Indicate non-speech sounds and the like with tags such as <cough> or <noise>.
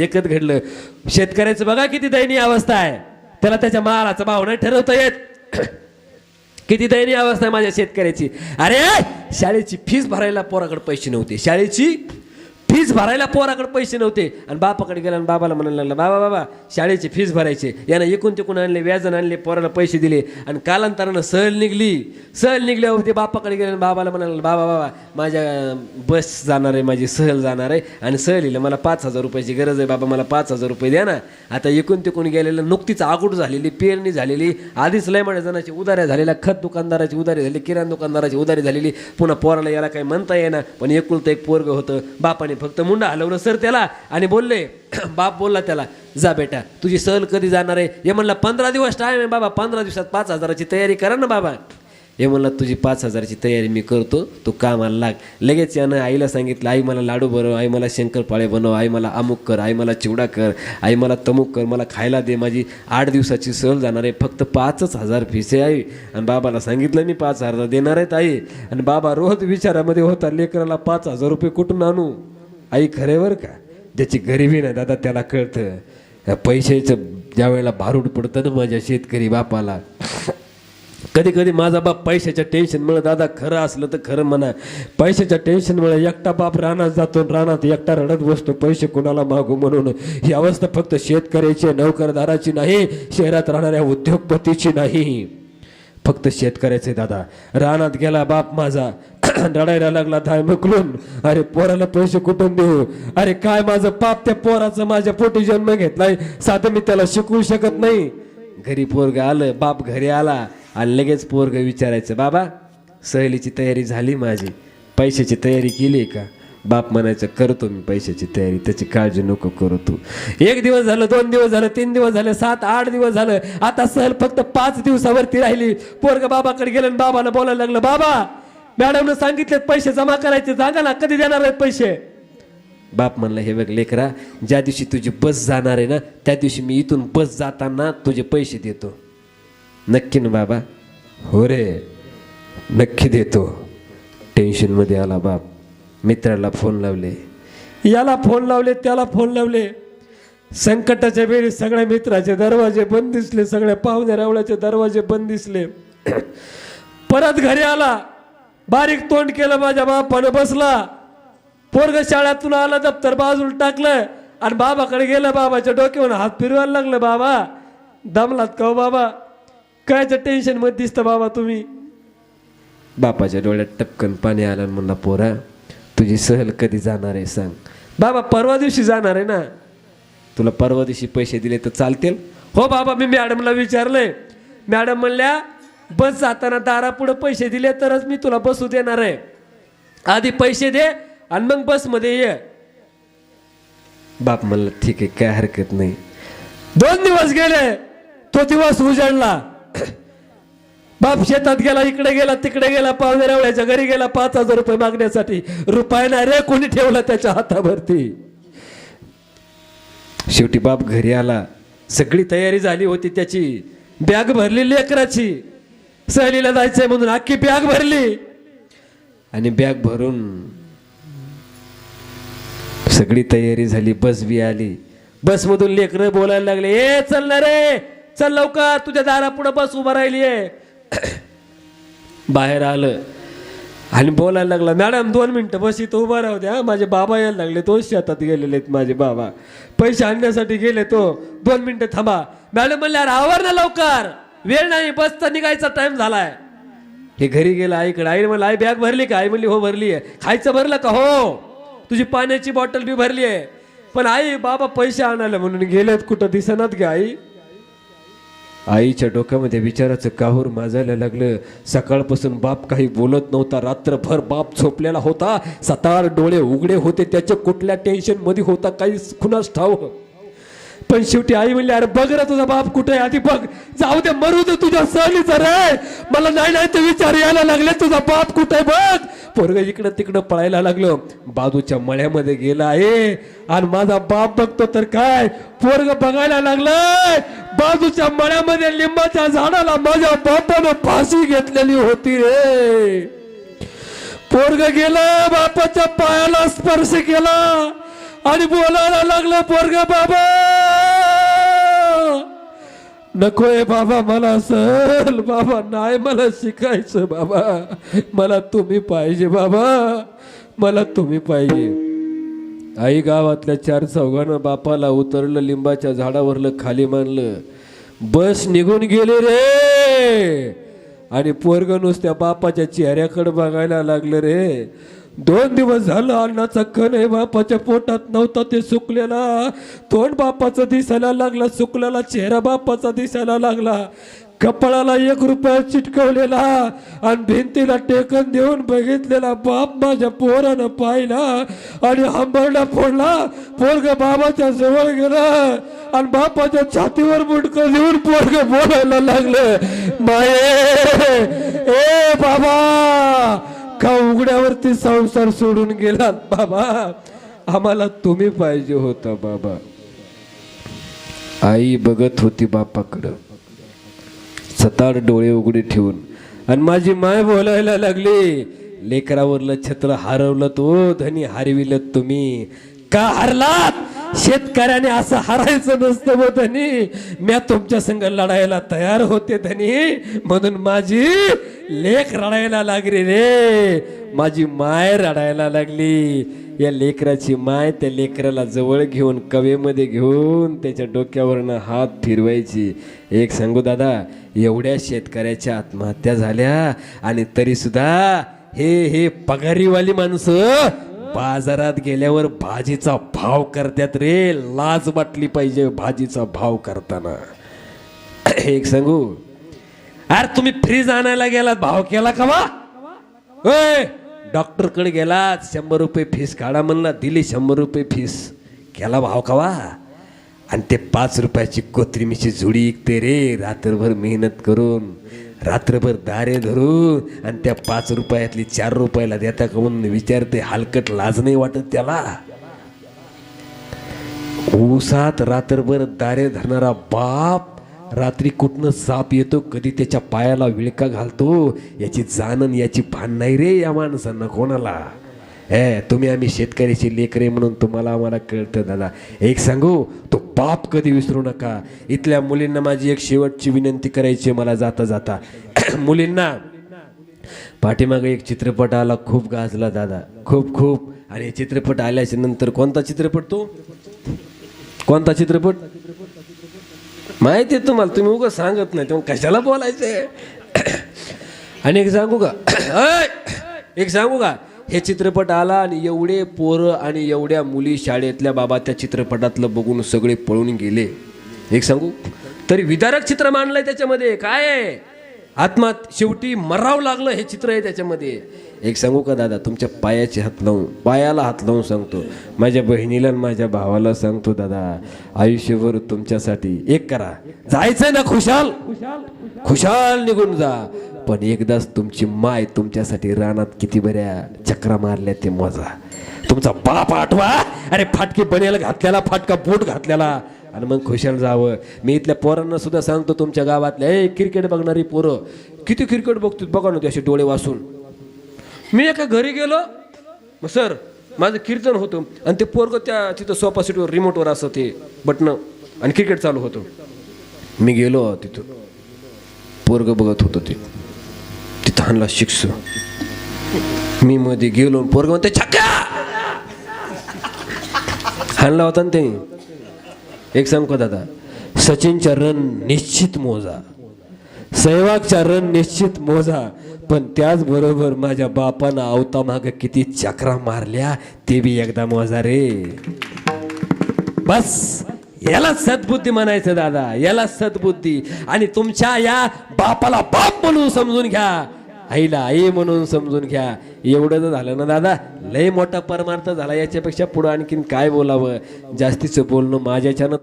एकच घडलं. शेतकऱ्याचं बघा किती दयनीय अवस्था आहे. त्याला त्याच्या मालाचा भाव नाही ठरवता येत. <clears throat> किती दयनीय अवस्था आहे माझ्या शेतकऱ्याची. अरे शाळेची फीस भरायला पोराकडे पैसे नव्हते. शाळेची फीज भरायला पोराकडे पैसे नव्हते. आणि बापाकडे गेला आणि बाबाला म्हणायला लागला बाबा बाबा शाळेची फीज भरायचे. यानं एकूण तिकून आणले व्याजन आणले पोराला पैसे दिले. आणि कालांतरानं सहल निघली. सहल निघल्यावर ते बापाकडे गेले आणि बाबाला म्हणाला बाबा बाबा माझ्या बस जाणार आहे माझी सहल जाणार आहे. आणि सहलीला मला पाच हजार रुपयाची गरज आहे बाबा मला पाच हजार रुपये द्या ना. आता एकूण तिकून गेलेलं नुकतीच आगूट झालेली पेरणी झालेली आधीच लय मोठ्या जणाची उदाऱ्या झालेल्या खत दुकानदाराची उदारी झाली किराणा दुकानदाराची उदारी झालेली. पुन्हा पोराला याला काही म्हणता येणार पण एकुलतं एक पोरग होतं बापाने फक्त मुंडा हलवलं सर त्याला आणि बोलले बाप बोलला त्याला जा बेटा तुझी सहल कधी जाणार आहे? हे म्हणलं पंधरा दिवस टाईम आहे बाबा पंधरा दिवसात पाच हजाराची तयारी करा ना बाबा. हे म्हणलं तुझी पाच हजाराची तयारी मी करतो तू कामाला लाग. लगेच यानं आईला सांगितलं आई मला लाडू बनव आई मला शंकरपाळे बनव आई मला अमुक कर आई मला चिवडा कर आई मला तमुक कर मला खायला दे माझी आठ दिवसाची सहल जाणार आहे फक्त पाचच हजार फीस आहे आई. आणि बाबाला सांगितलं मी पाच हजार देणार आहेत आई आणि बाबा रोज विचारामध्ये होता लेकराला पाच हजार रुपये कुठून आणू? आई खरे बर का? ज्याची गरिबी नाही दादा त्याला कळतं. पैशाचं ज्या वेळेला भारूड पडतं ना माझ्या शेतकरी बापाला कधी कधी माझा बाप पैशाच्या टेन्शनमुळे दादा खरं असलं तर खरं म्हणा. पैशाच्या टेन्शनमुळे एकटा बाप रानात जातो रानात एकटा रडत बसतो. पैसे कोणाला मागू म्हणून? ही अवस्था फक्त शेतकऱ्याची नोकरदाराची नाही शहरात राहणाऱ्या उद्योगपतीची नाही. फक्त शेतकऱ्याचे दादा. रानात गेला बाप माझा. <clears throat> रडायला लागला धाय मुकलून. अरे पोराला पैसे कुठून देऊ? अरे काय माझं पाप त्या पोराचं माझ्या पोटी जन्म घेतलाय? साधं मी त्याला शिकवू शकत नाही. घरी पोरग आलं बाप घरी आला. आणि लगेच पोरग विचारायचं बाबा सहलीची तयारी झाली माझी. पैशाची तयारी केली का? बाप म्हणायचं करतो मी पैशाची तयारी त्याची काळजी नको करू तू. एक दिवस झालं दोन दिवस झालं तीन दिवस झाले सात आठ दिवस झालं. आता सहल फक्त पाच दिवसावरती राहिली. पोरग बाबाकडे गेलं आणि बाबाला बोलायला लागलं बाबा मॅडमनं सांगितले पैसे जमा करायचे जागा ना कधी देणार आहेत पैसे? बाप म्हणलं हे बघ लेकरा ज्या दिवशी तुझी बस जाणार आहे ना त्या दिवशी मी इथून बस जाताना तुझे पैसे देतो. नक्की ना बाबा. हो रे. नक्की देतो. टेन्शनमध्ये आला बाप. मित्राला फोन लावले. याला फोन लावले त्याला फोन लावले. संकटाच्या वेळी सगळ्या मित्राचे दरवाजे बंद दिसले सगळ्या पाहुण्या रावळ्याचे दरवाजे बंद दिसले. परत घरी आला. बारीक तोंड केलं माझ्या बापानं बसला. पोरग शाळेतून आला दप्तर बाजूला टाकलं. आणि बाबाकडे गेलं बाबाच्या डोक्यावर हात फिरवायला लागलं बाबा. दमलात का हो बाबा? कायचं टेन्शनमध्ये दिसतं बाबा तुम्ही? बापाच्या डोळ्यात टपकन पाणी आलं म्हणला पोरा तुझी सहल कधी जाणार आहे सांग. बाबा परवा दिवशी जाणार आहे ना? तुला परवा दिवशी पैसे दिले तर चालतील? हो बाबा मी मॅडमला विचारलंय. मॅडम म्हणल्या बस जाताना दारापुढं पैसे दिले तरच मी तुला बसू देणार आहे. आधी पैसे दे आणि मग बसमध्ये ये. बाप म्हणलं ठीक आहे काय हरकत नाही. दोन दिवस गेले तो दिवस उजाडला. बाप शेतात गेला इकडे गेला तिकडे गेला पाहुणे घरी गेला पाच हजार रुपये मागण्यासाठी रुपयाला रे कोणी ठेवला त्याच्या हातावरती? शेवटी बाप घरी आला सगळी तयारी झाली होती त्याची. बॅग भरली लेकराची. सहलीला जायचंय म्हणून अख्खी बॅग भरली. आणि बॅग भरून सगळी तयारी झाली बस बी आली. बसमधून लेकरं बोलायला लागले ए चल ना रे चल लवकर तुझ्या दारापुढं बस उभा राहिली आहे बाहेर आलं. आणि बोलायला लागला मॅडम दोन मिनटं बस इथं उभा राहू द्या. माझे बाबा यायला लागले तो शेतात गेलेले आहेत माझे बाबा. पैसे आणण्यासाठी गेले तो. दोन मिनटं थांबा. मॅडम म्हणले अरे आवर ना लवकर. वेळ नाही बसचा निघायचा टाइम झालाय. हे घरी गेलं आईकडे. आई म्हणलं आई बॅग भरली का? आई म्हणली हो भरली आहे. खायचं भरलं का? हो. तुझी पाण्याची बॉटल बी भरली आहे. पण आई बाबा पैसे आणायला म्हणून गेलेत. कुठं दिसनात गे आई? आईच्या डोक्यामध्ये विचाराचं काहूर माजायला लागलं? सकाळपासून बाप काही बोलत नव्हता. रात्रभर बाप झोपलेला होता. सतार डोळे उघडे होते. त्याच्या कुठल्या टेन्शनमध्ये होता? काही खुनाच ठाव पण शेवटी आई म्हणली अरे बघ रे तुझा बाप कुठे आहे? आधी बघ. जाऊ दे मरू दे तुझ्या सहलीच रे. मला नाही नाही ते विचार यायला लागले तुझा बाप कुठे आहे बघ? पोरग इकडं तिकडं पळायला लागलो. बाजूच्या मळ्यामध्ये गेला आहे आणि माझा बाप बघतो तर काय? पोरग बघायला लागलाय बाजूच्या मळ्यामध्ये लिंबाच्या झाडाला माझ्या बापानं फाशी घेतलेली होती रे. पोरग गेला बापाच्या पायाला स्पर्श केला. आणि बोलायला लागलं पोरग बाबा! नकोय बाबा मला सल बाबा नाही मला शिकायचं बाबा. मला तुम्ही पाहिजे बाबा. मला तुम्ही पाहिजे. आई गावातल्या चार चौघानं बापाला उतरलं लिंबाच्या झाडावरलं खाली मानलं. बस निघून गेली रे. आणि पोरग नुसत्या बापाच्या चेहऱ्याकडे बघायला लागलं रे. दोन दिवस झालं अन्नाचा कण आहे बापाच्या पोटात नव्हता ते सुकलेला. तोंड बापाचा दिसायला लागला सुकलेला चेहरा बापाचा दिसायला लागला. कपाळाला एक रुपया चिटकवलेला आणि भिंतीला टेकन देऊन बघितलेला बाप माझ्या पोरानं पाहिला आणि हंबरडा फोडला. पोरग बाबाच्या जवळ गेला आणि बापाच्या छातीवर मुटकं देऊन पोरग बोलायला लागलं. माये ए बाबा का उघड्यावरती संसार सोडून गेलात बाबा आम्हाला तुम्ही पाहिजे होता बाबा. आई बघत होती बापाकडं. सताड डोळे उघडे ठेवून. आणि माझी माय बोलायला लागली लेकरावरलं छत्र हरवलं तो धनी हरविलं तुम्ही. का हरलात? शेतकऱ्याने असं हरायचं नसतं मग धनी. म्या तुमच्या संग लढायला तयार होते धनी. म्हणून माझी लेख रडायला लागली रे. माझी माय रडायला लागली. या लेकराची माय त्या लेकराला जवळ घेऊन कवेमध्ये घेऊन त्याच्या डोक्यावरनं हात फिरवायची. एक सांगू दादा एवढ्या शेतकऱ्याच्या आत्महत्या झाल्या आणि तरीसुद्धा हे हे पगारीवाली माणसं बाजारात गेल्यावर भाजीचा भाव करतात रे. लाज वाटली पाहिजे भाजीचा भाव करताना. <clears throat> एक सांगू. अरे तुम्ही फ्रीज आणायला गेलात भाव केला का वा होय डॉक्टरकडे गेलात शंभर रुपये फीस काढा म्हणला दिली शंभर रुपये फीस. केला भाव का वा आणि ते पाच रुपयाची कोथिंबीरची झुडी इकते रे रात्रभर मेहनत करून. रात्रभर दारे धरून आणि त्या पाच रुपयातली चार रुपयाला देता काऊन विचारते हलकट लाज नाही वाटत त्याला? ऊसात रात्रभर दारे धरणारा बाप रात्री कुठनं साप येतो कधी त्याच्या पायाला विळका घालतो याची जाणन याची भान नाही रे या माणसांना कोणाला? हे तुम्ही आम्ही शेतकऱ्याची लेकरे म्हणून तुम्हाला आम्हाला कळतं दादा. एक सांगू तो पाप कधी विसरू नका. इथल्या मुलींना माझी एक शेवटची विनंती करायची आहे मला जाता जाता. <clears throat> मुलींना पाठीमागे एक चित्रपट आला खूप गाजला दादा. खूप खूप. आणि चित्रपट आल्याच्यानंतर कोणता चित्रपट तो? कोणता चित्रपट? माहिती आहे तुम्हाला तुम्ही उगा सांगत नाही. तेव्हा कशाला बोलायचंय? <clears throat> आणि एक सांगू का? <clears throat> एक सांगू का? हे चित्रपट आला आणि एवढे पोरं आणि एवढ्या मुली शाळेतल्या बाबा त्या चित्रपटातलं बघून सगळे पळून गेले. एक सांगू? तरी विदारक चित्र मांडलंय त्याच्यामध्ये. काय? आहे आत्मा शेवटी मरावं लागलं हे चित्र आहे त्याच्यामध्ये. एक सांगू का दादा तुमच्या पायाचे हात लावून पायाला हात लावून सांगतो. माझ्या बहिणीला आणि माझ्या भावाला सांगतो दादा आयुष्यभर तुमच्यासाठी एक करा. जायचंय ना खुशाल? खुशाल निघून जा. पण एकदाच तुमची माय तुमच्यासाठी रानात किती बऱ्या चक्रा मारल्या ते मजा. तुमचा बाप आठवा. अरे फाटकी बनेल घातलेला फाटका बूट घातलेला आणि मग खुशाल जावं. मी इथल्या पोरांना सुद्धा सांगतो तुमच्या गावातल्या ए क्रिकेट बघणारी पोरं किती क्रिकेट बघतो बघा ना ते असे डोळे वासून. मी एका घरी गेलो. मग सर माझं कीर्तन होतं. आणि ते पोरग त्या तिथं सोफा सीटवर रिमोटवर असं ते बटणं आणि क्रिकेट चालू होतं. मी गेलो तिथं. पोरग बघत होतं ते. तिथं आणला शिक्ष. मी मध्ये गेलो पोरग म्हणते छक्का हाणला होता ना ते. एक सांग का दादा? सचिनच्या रन निश्चित मोजा. सहवागचा रन निश्चित मोजा. पण त्याचबरोबर माझ्या बापानं आवता माग किती चक्रा मारल्या ते बी एकदा मोजा रे. बस. याला सद्बुद्धी म्हणायचं दादा याला सद्बुद्धी. आणि तुमच्या या बापाला बाप म्हणून समजून घ्या. आईला आई म्हणून समजून घ्या. एवढं तर झालं ना दादा लय मोठा परमार्थ झाला याच्यापेक्षा पुढं आणखीन काय बोलावं? जास्तीचं बोलणं माझ्याच्यानं